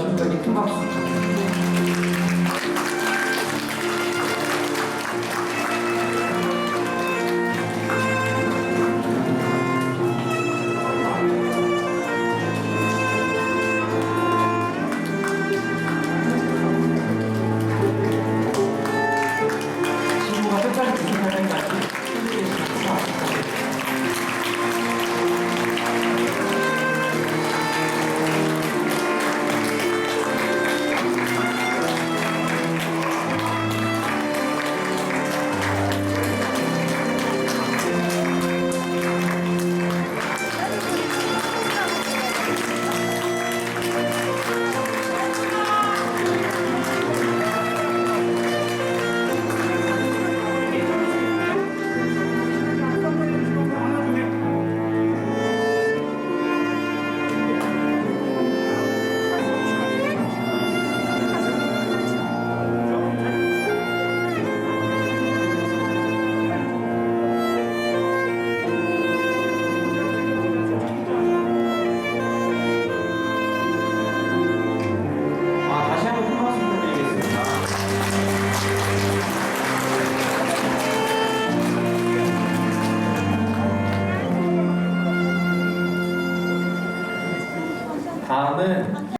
지금까지 큰 박수 부탁드립니다. 다음은